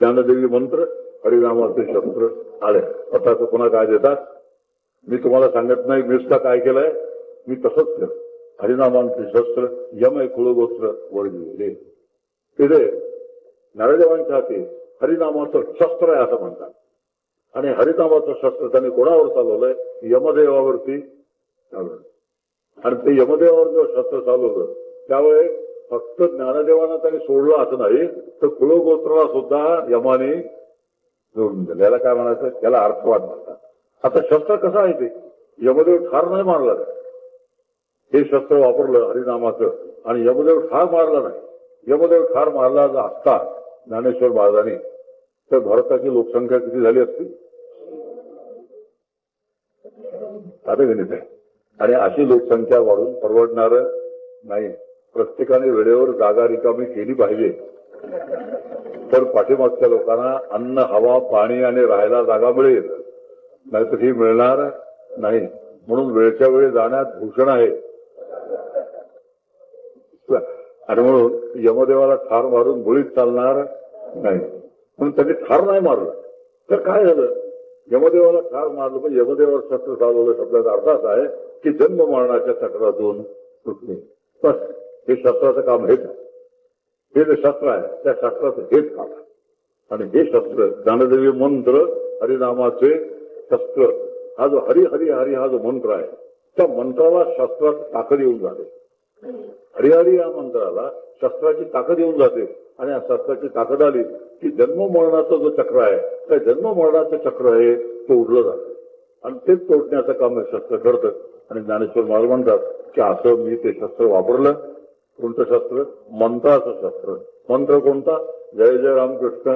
ज्ञानदेवी मंत्र हरिनामाचे शस्त्र आले. आता तर पुन्हा काय देतात? मी तुम्हाला सांगत नाही नुसता काय केलंय? मी तसंच केलं. हरिनामांचे शस्त्र यमय कुळगोत्र वर तिथे नरदेवांच्या हाती हरिनामाचं शस्त्र आहे असं म्हणतात. आणि हरिनामाचं शस्त्र त्यांनी कोणावर चालवलंय? यमदेवावरती चालवलं. आणि ते यमदेवावर जो शस्त्र चालवलं त्यावेळी फक्त ज्ञानदेवांना त्यांनी सोडलं असं नाही तर कुळगोत्राला सुद्धा यमाने जोडून दिलं. याला काय म्हणायचं? त्याला अर्थवाद म्हणतात. आता शस्त्र कसं आहे ते? यमदेव ठार नाही मारला. हे शस्त्र वापरलं हरिनामाचं आणि यमदेव ठार मारला नाही. यमदेव ठार मारला जर असता ज्ञानेश्वर महाराजांनी. तर भारताची लोकसंख्या किती झाली असती? गणित आहे. आणि अशी लोकसंख्या वाढून परवडणार नाही. प्रत्येकाने वेळेवर जागा रिकामी केली पाहिजे. तर पाठीमागच्या लोकांना अन्न हवा पाणी आणि राहायला जागा मिळेल. नाहीतर ही मिळणार नाही. म्हणून वेळच्या वेळी जाण्यात भूषण आहे. आणि म्हणून यमदेवाला ठार मारून गोळीत चालणार नाही. म्हणून त्यांनी ठार नाही मारलं. तर काय झालं? यमदेवाला ठार मारलं पण यमदेवावर शस्त्र चालवलं शब्दाचा अर्थाच आहे की जन्म मरणाच्या चक्रातून सुटणे बस हे शस्त्राचं काम हेच आहे हे जे शास्त्र आहे त्या शास्त्राचं हेच काम आणि हे शस्त्र ज्ञानदेवी मंत्र हरिनामाचे शस्त्र हा जो हरी हरी हरी हा जो मंत्र आहे त्या मंत्राला शस्त्रात ताकद येऊन जाते. हरिहरी या मंत्राला शस्त्राची ताकद येऊन जाते. आणि या शस्त्राची ताकद आली की जन्ममरणाचं जो चक्र आहे त्या जन्म मरणाचं चक्र आहे तो उडलं जातं. आणि तेच तोडण्याचं काम हे शस्त्र करतं आणि ज्ञानेश्वर महाराज म्हणतात की असं मी ते शस्त्र वापरलं कोणतं मंत्राचं शास्त्र. मंत्र कोणता? जय जय रामकृष्ण.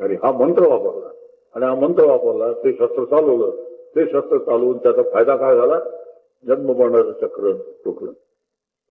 हरी हा मंत्र वापरला. आणि हा मंत्र वापरला ते शस्त्र चालवलं. ते शस्त्र चालवून त्याचा फायदा काय झाला? जन्म मरणाचं चक्र तुटलं.